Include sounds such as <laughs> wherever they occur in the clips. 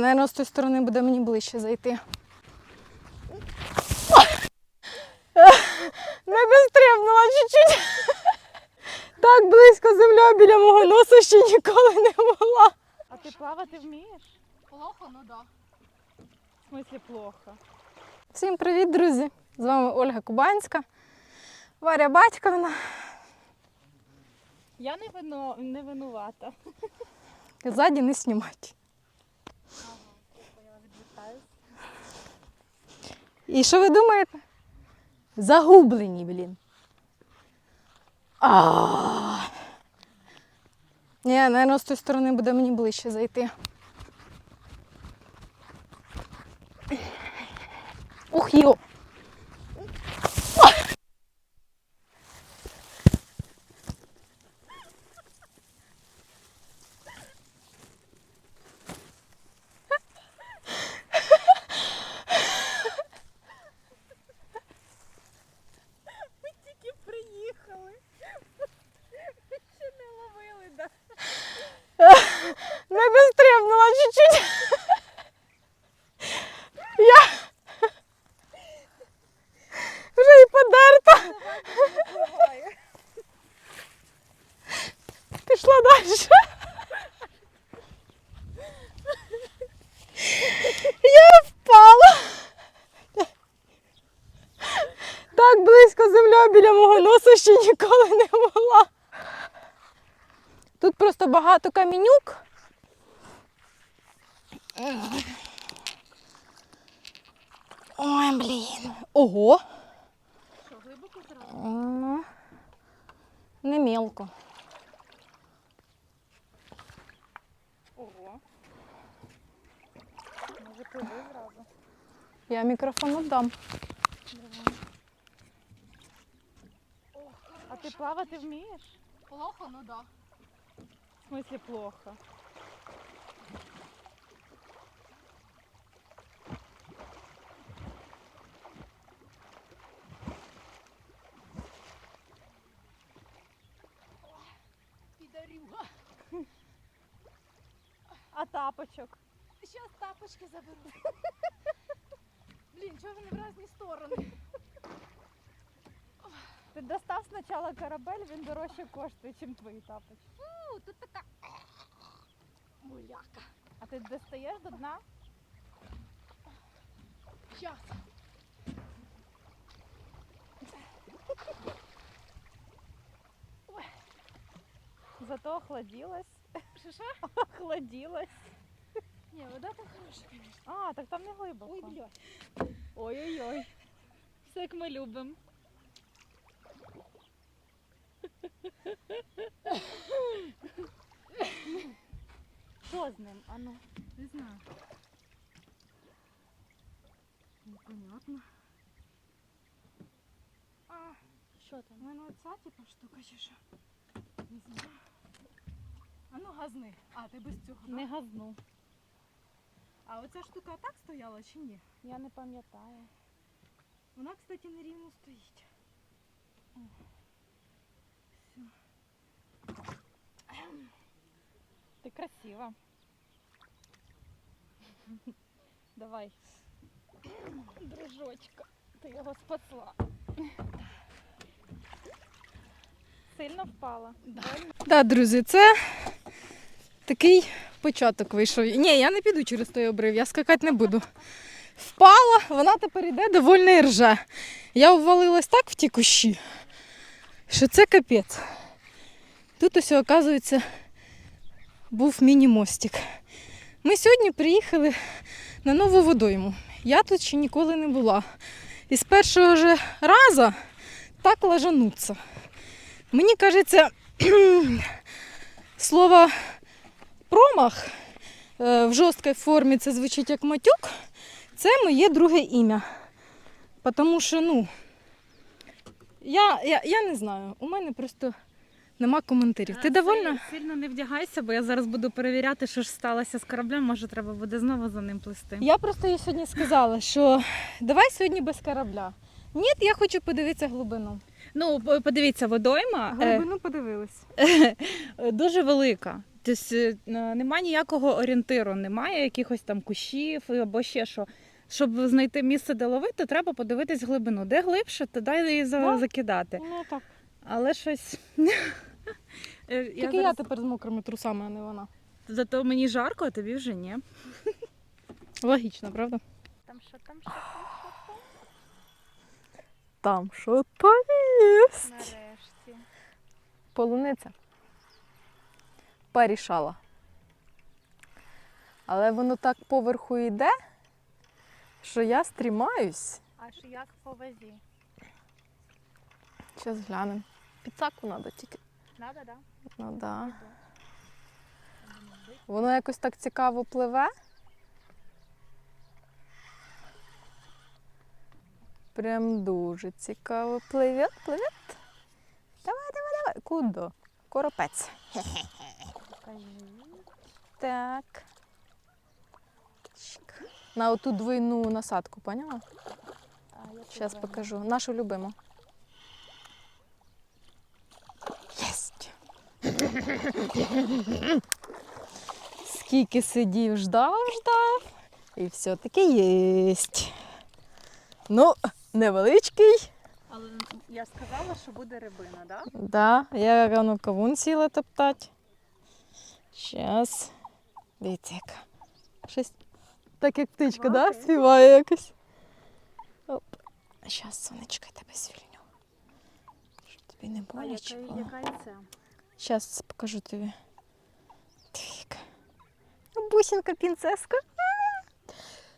Наверно, з тої сторони буде мені ближче зайти. Не дострибнула чуть-чуть. Так близько земля біля мого носа ще ніколи не була. А ти плавати вмієш? Плохо, ну да. В смислі плохо. Всім привіт, друзі! З вами Ольга Кубанська, Варя Батьковна. Я не, вино... не винувата. Ззаді не знімати. Я відвертаюсь. І що ви думаєте? Загублені, блін. А. Ні, наверно, з тої сторони буде мені ближче зайти. Ух, йо! Тільки приїхали. Ще не ловили, да? Не дострибнула чуть-чуть. Я вже і подерта. Буває. Пішла далі. Я впала. Так близько земля біля мого носа ще ніколи не була. Тут просто багато камінюк. Ой, блін. Ого. Що, глибоко зразу? М, Не мелко. Ого. Може пливи зразу. Мікрофон віддам. А ти плавати вмієш? Плохо, ну да. В смислі плохо. Підарюга. А тапочок? Щас тапочки заберу. Чого вони в різні сторони? Ти достав спочатку корабель, він дорожче коштує, ніж твої тапочки. Фу, тут така муляка. А ти достаєш до дна? Щас. <laughs> Зато охладилась. Що, що? Охладилась. Ні, вода там хороша, звісно. А, так там не глибоко. Ой, блядь. Ой-ой-ой. Все як ми любимо. Що з ним? Ану. Не знаю. Непонятно. А, Що там? у мене оця типа штука чи що? Не знаю. А ну газни. А, ти без цього. Не газну. А оця штука так стояла чи ні? Я не пам'ятаю. Вона, кстати, нерівно стоїть. Все. Ти красива. Давай. Дружочка, ти його спасла. Сильно впала. Так, друзі, це такий початок вийшов. Ні, я не піду через той обрив, я скакати не буду. Впала, вона тепер йде довольно і рже. Я ввалилась так в ті кущі, що це капець. Тут ось, оказується, був міні-мостик. Ми сьогодні приїхали на нову водойму. Я тут ще ніколи не була. І з першого ж разу так лажануться. Мені кажеться, <clears throat> слово промах е, в жорсткій формі це звучить як матюк. Це моє друге ім'я. Тому що, ну, я, я, я не знаю, у мене просто нема коментарів. Ти довольна? Сильно не вдягайся, бо я зараз буду перевіряти, що ж сталося з кораблем. Може, треба буде знову за ним плисти. Я просто їй сьогодні сказала, що давай сьогодні без корабля. Ні, я хочу подивитися глибину. Ну, подивіться, водойма е, Глибину подивилась. <laughs> дуже велика. Тобто е, немає ніякого орієнтиру, немає якихось там кущів або ще що. Щоб знайти місце, де ловити, треба подивитись глибину. Де глибше, туди її за- Да. закидати. Ну так. Але щось. Е, Тільки я, зараз- тепер з мокрими трусами, а не вона. Зато мені жарко, а тобі вже ні. Логічно, правда? Там що, там що, Там що то є. нарешті. Полуниця. Порішала. Але воно так поверху йде, що я стрімаюсь. А що як по вазі? Зараз глянемо. Підсаку треба тільки. Надо, да? Ну да. Воно якось так цікаво пливе. Прям дуже цікаво пливе, пливе. Давай, давай, давай. Куди? Коропець. <laughs> Так. На оту двойну насадку, поняла? Зараз покажу. Нашу любиму. Єсть! Скільки сидів, ждав, ждав. І все-таки єсть. Ну, невеличкий. Але я сказала, що буде рибина, да? Да, я рано кавун сіла топтати. Щас. Дивіться, яка. Щось так як птичка, да? Окей. Співає якось. Оп. Щас, сонечко, я тебе звільню. Щоб тобі не боляче було. Щас покажу тобі. Так. Ну, Бусінка пінцеска.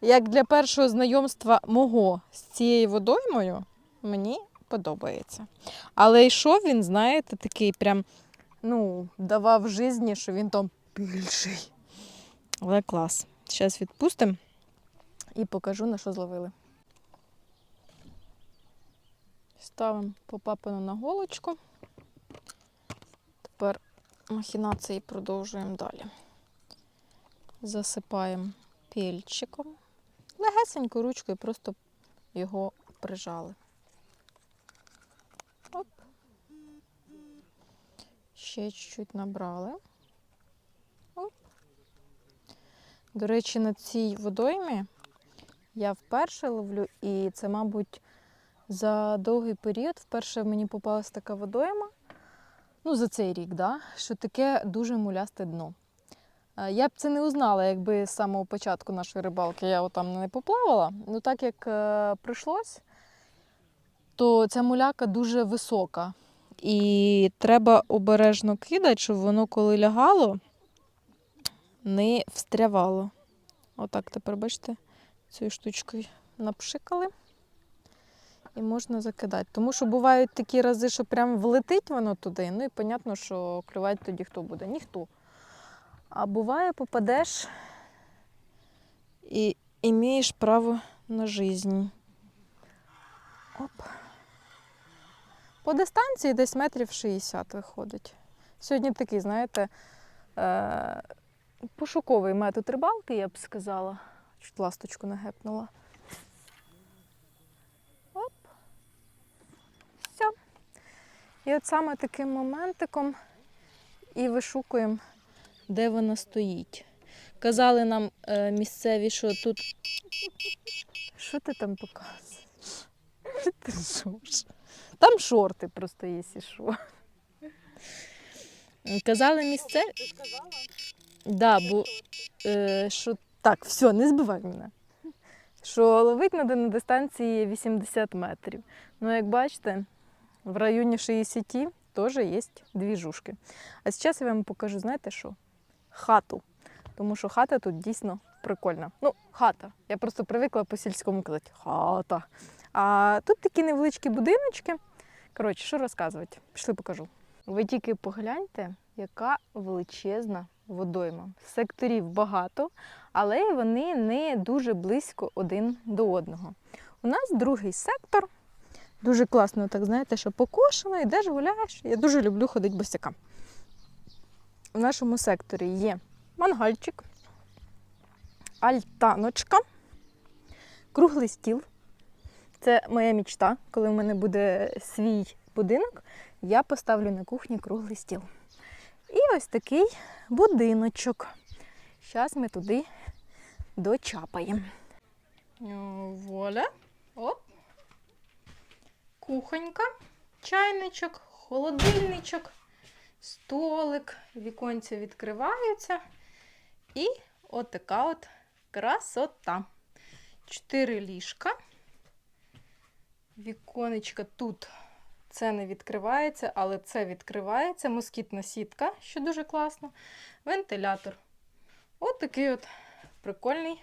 Як для першого знайомства мого з цією водоймою, мені подобається. Але йшов він, знаєте, такий прям, ну, давав житті, що він там більший. Але клас. Зараз відпустимо і покажу, на що зловили. Ставимо по папину на голочку. Тепер махінації продовжуємо далі. Засипаємо пільчиком. Легесенько ручкою просто його прижали. Ще чуть-чуть набрали. Оп. До речі, на цій водоймі я вперше ловлю, і це, мабуть, за довгий період вперше мені попалась така водойма ну, за цей рік, да, що таке дуже мулясте дно. Е, Я б це не узнала, якби з самого початку нашої рибалки я там не поплавала. Ну так як е, прийшлось, то ця муляка дуже висока. І треба обережно кидати, щоб воно, коли лягало, не встрявало. Отак тепер, бачите, цією штучкою напшикали і можна закидати. Тому що бувають такі рази, що прям влетить воно туди, ну і понятно, що клювати тоді хто буде? Ніхто. А буває, попадеш і маєш право на життя. Оп. По дистанції десь метрів 60 виходить. Сьогодні такий, знаєте, е- пошуковий метод рибалки, я б сказала. Чуть ласточку нагепнула. Оп. Все. І от саме таким моментиком і вишукуємо, де вона стоїть. Казали нам е, місцеві, що тут. Що ти там показуєш? <laughs> Ти шуш? Там шорти просто є, і що. Казали сказала? Да, бо е, що так, все, не збивай мене. Що ловить треба на дистанції 80 метрів. Ну, як бачите, в районі 60 теж є двіжушки. А зараз я вам покажу, знаєте що? Хату. Тому що хата тут дійсно прикольна. Ну, хата. Я просто привикла по сільському казати хата. А тут такі невеличкі будиночки. Коротше, що розказувати? Пішли покажу. Ви тільки погляньте, яка величезна водойма. Секторів багато, але вони не дуже близько один до одного. У нас другий сектор. Дуже класно, так знаєте, що покошено, йдеш, гуляєш. Я дуже люблю ходити босикам. В нашому секторі є мангальчик, альтаночка, круглий стіл. Це моя мічта, коли в мене буде свій будинок, я поставлю на кухні круглий стіл. І ось такий будиночок. Зараз ми туди дочапаємо. Воля. Оп. Кухонька, чайничок, холодильничок, столик, віконця відкриваються. І от така от красота. Чотири ліжка. Віконечка тут це не відкривається, але це відкривається. Москітна сітка, що дуже класно. Вентилятор. От такий от прикольний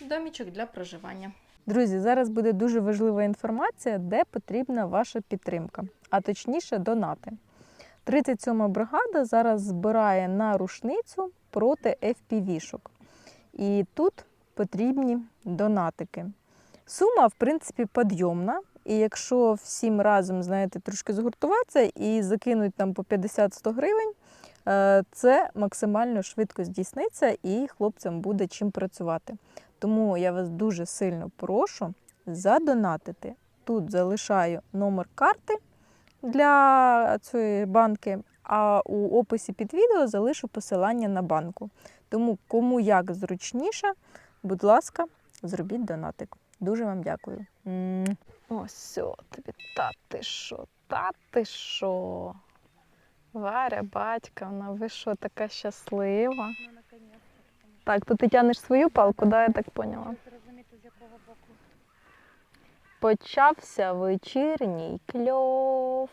домічок для проживання. Друзі, зараз буде дуже важлива інформація, де потрібна ваша підтримка, а точніше донати. 37-ма бригада зараз збирає на рушницю проти FPV-шок. І тут потрібні донатики. Сума, в принципі, підйомна. І якщо всім разом, знаєте, трошки згуртуватися і закинуть там по 50-100 гривень, е, це максимально швидко здійсниться і хлопцям буде чим працювати. Тому я вас дуже сильно прошу задонатити. Тут залишаю номер карти для цієї банки, а у описі під відео залишу посилання на банку. Тому кому як зручніше, будь ласка, зробіть донатик. Дуже вам дякую. Ось тобі та ти що, та ти що. Варя, батьківна, ви що, така щаслива? Наконець. Так, то ти тянеш свою палку, да, я так поняла. Почався вечірній кльов.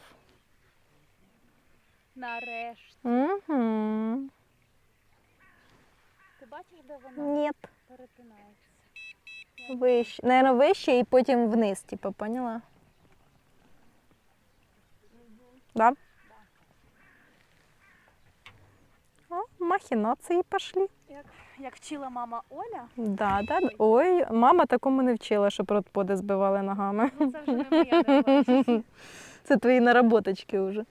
Нарешті. Угу. Ти бачиш, де вона Ні, перетинається? Вище. Наверно, вище і потім вниз, типу, поняла? Да? О, махінації пішли. Як, як вчила мама Оля, Да, да. Ой, мама такому не вчила, щоб родподи збивали ногами. ну це вже не моя. <laughs> Це твої наработочки вже.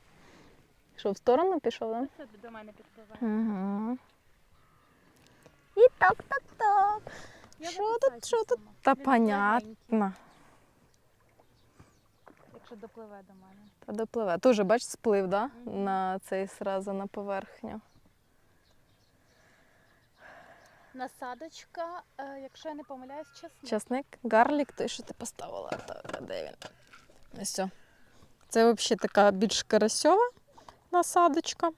Що, в сторону пішов? Це до мене підпливає. Угу. І так, так, так. Що тут, що тут? Та Він понятно. Якщо допливе до мене. Та допливе. Тоже, бач, сплив, да? Мгм. На цей сразу на поверхню. Насадочка, е, якщо я не помиляюсь, чесно. Часник, гарлік, той, що ти поставила. А де він? Ось. все. Це взагалі така більш карасьова насадочка.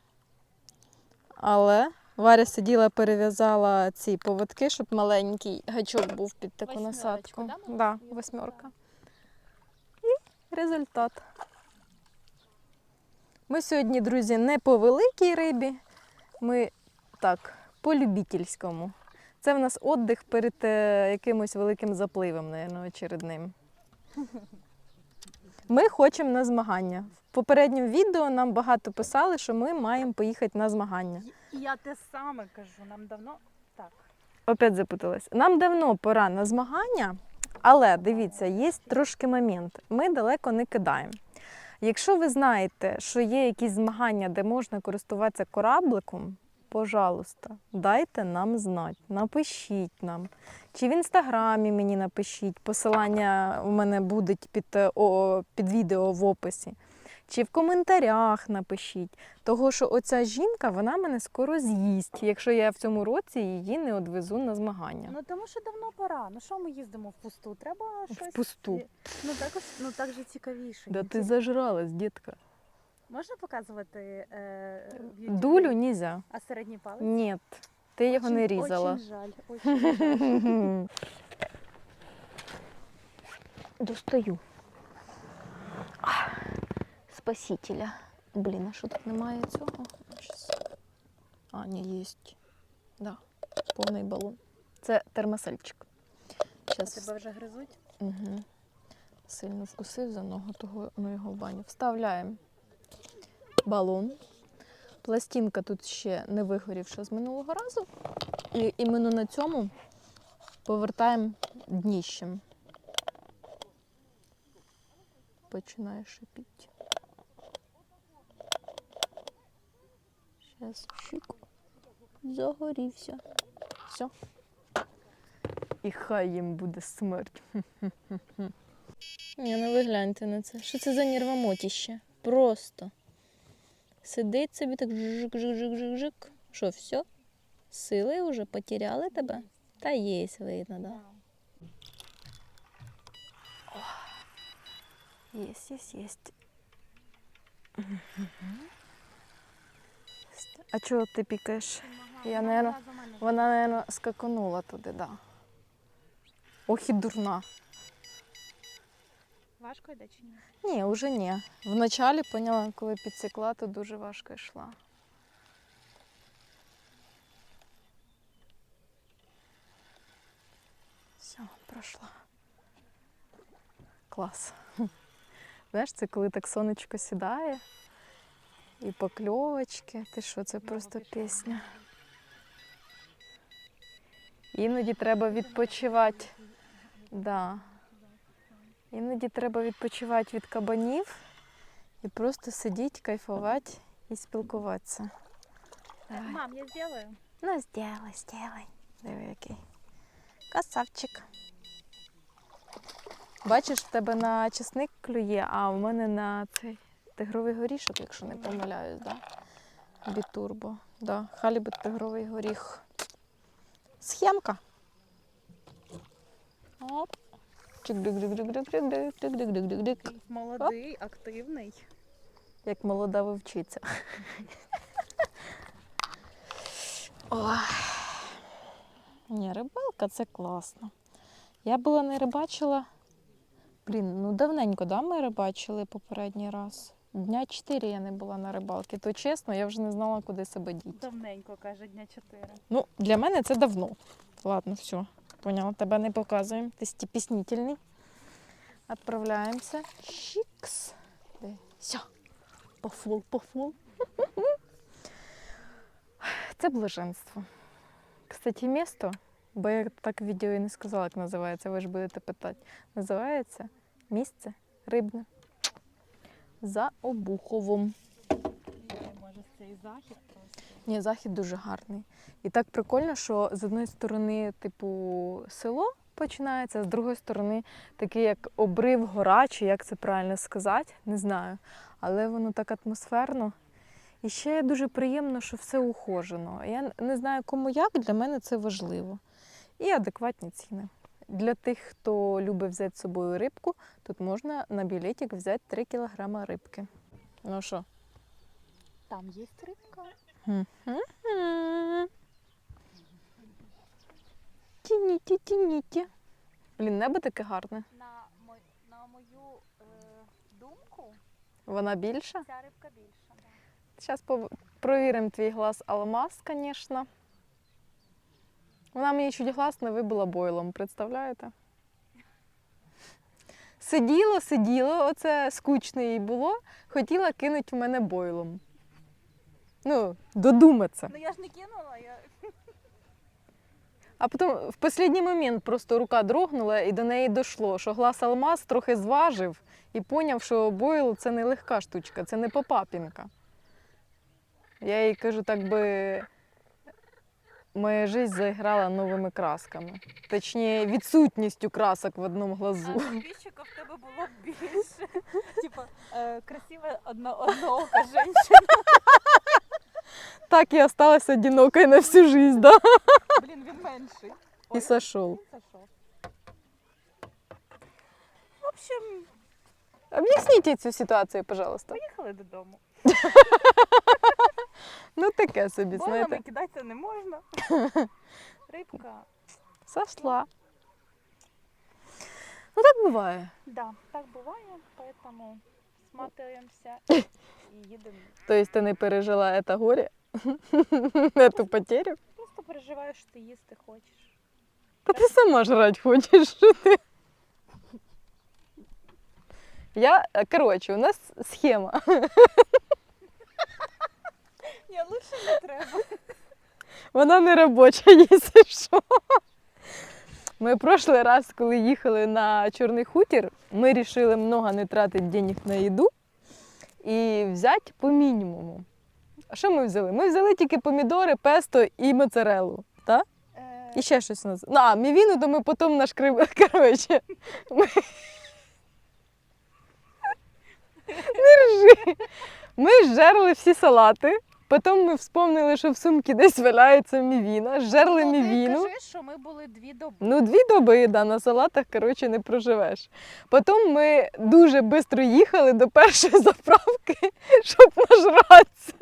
Але Варя сиділа, перев'язала ці поводки, щоб маленький гачок був під таку Восьмерочку, насадку. да, да, восьмерка. І результат. Ми сьогодні, друзі, не по великій рибі, ми так, по любительському. Це в нас віддих перед е, якимось великим запливом, напевно, очередним. Ми хочемо на змагання. В попередньому відео нам багато писали, що ми маємо поїхати на змагання. І я те саме кажу, нам давно так. Опять запуталась. Нам давно пора на змагання, але дивіться, є трошки момент. Ми далеко не кидаємо. Якщо ви знаєте, що є якісь змагання, де можна користуватися корабликом, пожалуйста, дайте нам знати, напишіть нам. Чи в інстаграмі мені напишіть, посилання у мене будуть під, о, під відео в описі. Чи в коментарях напишіть. Того, що оця жінка, вона мене скоро з'їсть, якщо я в цьому році її не одвезу на змагання. Ну тому що давно пора. Ну що ми їздимо впусту? Треба щось. Впусту. Ну так ось, ну так же цікавіше. Да ти зажралась, дітка. Можна показувати е, в? Дулю нельзя. А середній палець? Ні, ти його не різала. Очень жаль, <laughs> очень жаль. Достаю. А, Спасителя. Блін, а що тут немає цього? Щас. А, ні, є. Да, повний балон. Це термосельчик. Щас. Тебе вже гризуть? Угу. Сильно вкусив за ногу, того ну його в баню. Вставляємо балон. Пластинка тут ще не вигорівша з минулого разу. І іменно на цьому повертаємо дніщем. Починає шипіти. Зараз щик. Загорівся. Все. І хай їм буде смерть. <laughs> Ні, ну ви гляньте на це. Що це за нервомотіще? Просто. Сидить собі так жик-жик-жик-жик-жик. Що, все? Сили вже потеряли тебе? Та є, видно, да. Єсть, єсть, єсть. А чого ти пікаєш? Я, наверно, вона, наверно, скаканула туди, да. Ох і дурна. Важко йде чи ні? Ні, вже ні. Вначалі поняла, коли підсікла, то дуже важко йшла. Все, пройшла. Клас. Знаєш, це коли так сонечко сідає і покльовочки. Ти що, це просто пісня. Іноді треба відпочивати. Да. Іноді треба відпочивати від кабанів і просто сидіти, кайфувати і спілкуватися. Давай. Мам, я зроблю. Ну, сделай, сделай. Диви, який. Красавчик. Бачиш, в тебе на чесник клює, а в мене на цей тигровий горішок, якщо не помиляюсь, да? Бітурбо. Да. Халібут тигровий горіх. Схемка. Оп. Молодий, активний. Як молода вивчиться. Ні, рибалка це класно. Я була не рибачила. Блін, ну давненько, да, ми рибачили попередній раз. Дня чотири я не була на рибалці, то чесно, я вже не знала, куди себе діти. Давненько, каже, дня чотири. Ну, для мене це давно. Ладно, все. Поняла, тебе не показуємо. Ти стіпіснительний. Отправляємося. Чікс. Де? Все. Пофул, пофул. Це блаженство. Кстати, місто, бо я так в відео і не сказала, як називається, ви ж будете питати. Називається місце рибне. За Обуховом. Може, цей захід. Ні, захід дуже гарний. І так прикольно, що з одної сторони, типу, село починається, а з другої сторони, такий як обрив гора, чи як це правильно сказати, не знаю. Але воно так атмосферно. І ще дуже приємно, що все ухожено. Я не знаю, кому як, для мене це важливо. І адекватні ціни. Для тих, хто любить взяти з собою рибку, тут можна на білетик взяти 3 кг рибки. Ну що? Там є рибка. Тініті, тініті. Блін, небо таке гарне. На, мо- на мою е, думку, Вона більша. ця рибка більша. Да. Зараз провіримо твій глаз алмаз, звісно. Вона мені чуть глаз не вибила бойлом, представляєте? Сиділо, сиділо, оце скучно їй було, хотіла кинути в мене бойлом. Ну, додуматися. Ну я ж не кинула, я А потім в останній момент просто рука дрогнула і до неї дійшло, що глаз алмаз трохи зважив і поняв, що бойл це не легка штучка, це не попапінка. Я їй кажу, так би моя життя заіграла новими красками. Точніше, відсутністю красок в одному глазу. а підписчиків в тебе було б більше. Типа е, красива одно, одноока жінка. Так і осталась одинокою на всю життя, да? Блін, він менший. І сошов. Це що? В общем, Об'ясніть цю ситуацію, пожалуйста. поїхали додому. Ну таке собі, Бойлами знаєте. кидатися не можна. <laughs> Рибка. Сошла. Ну так буває. Да, так буває, поэтому <laughs> смотаємося <laughs> і їдемо. Тобто ти не пережила це горе, <laughs> эту потерю. Просто переживаю, що ти їсти хочеш. Та ти сама жрать хочеш, що ти. Я, е, коротше, у нас схема. <laughs> Ні, лучше не треба. Вона не робоча, <laughs> якщо що. Ми прошлий раз, коли їхали на Чорний хутір, ми вирішили много не тратити денег на їду і взяти по мінімуму. А що ми взяли? Ми взяли тільки помідори, песто і моцарелу. Так? Е, І ще щось у нас. Ну, а, мівіну, то ми потім наш крив. <laughs> Коротше. Ми... Не <laughs> ржи. Ми жерли всі салати. Потім ми вспомнили, що в сумці десь валяється мівіна, жерли мівіну. кажи, що ми були дві доби. Ну, дві доби да, на салатах, коротше, не проживеш. Потім ми дуже швидко їхали до першої заправки, <laughs> щоб нажратися.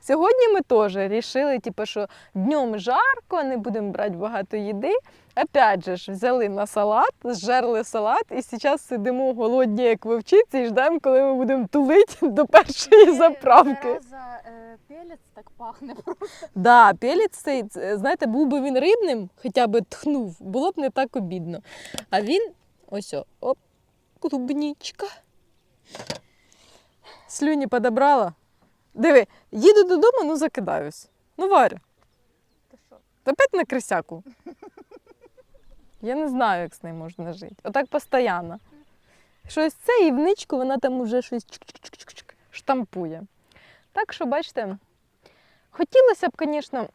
Сьогодні ми теж вирішили, типу, що днем жарко, не будемо брати багато їди. Опять же ж, взяли на салат, зжерли салат, і зараз сидимо голодні, як вовчиці, і ждемо, коли ми будемо тулити до першої заправки. За пелець так пахне. <laughs> Да, пелець цей, знаєте, був би він рибним, хоча б тхнув, було б не так обідно. А він ось о, оп, клубнічка. Слюні подобрала. Диви, їду додому, ну закидаюсь. Ну, Варя. Опять на крисяку. Я не знаю, як з нею можна жити. Отак постійно. Щось це і в ничку вона там уже щось штампує. Так що, бачите, Хотілося б, звісно,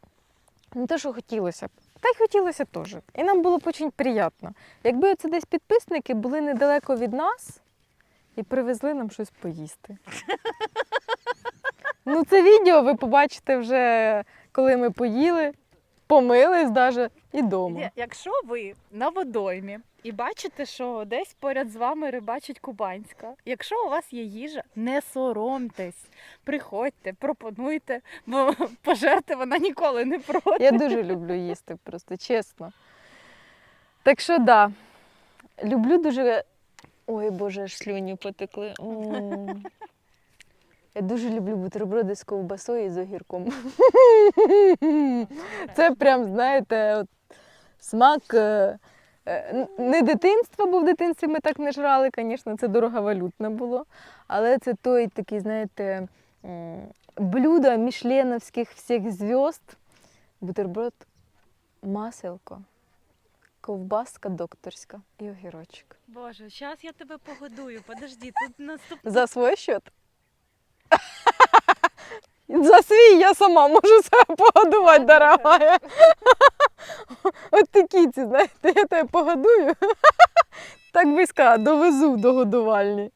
не те, що хотілося б, та й хотілося теж. І нам було б дуже приємно. Якби оце десь підписники були недалеко від нас і привезли нам щось поїсти. Ну, це відео ви побачите вже, коли ми поїли, помились навіть і вдома. Якщо ви на водоймі і бачите, що десь поряд з вами рибачить кубанська, якщо у вас є їжа, не соромтесь, приходьте, пропонуйте, бо пожерти вона ніколи не проти. Я дуже люблю їсти, просто чесно. Так що да, люблю дуже. Ой, Боже, аж слюні потекли. Я дуже люблю бутерброди з ковбасою і з огірком. <laughs> Це прям, знаєте, от, смак е, е, не дитинства, бо в дитинстві ми так не жрали, звісно, це дороговалютно було. Але це той такий, знаєте, блюдо мішленовських всіх зв'язд. Бутерброд, маселко, ковбаска докторська і огірочок. Боже, зараз я тебе погодую. Подожди, тут наступ. За свій счет. За свій я сама можу <laughs> себе погодувати, дорогая. <laughs> От такі ці, знаєте, я тебе погодую. <laughs> Так би сказала, довезу до годувальні.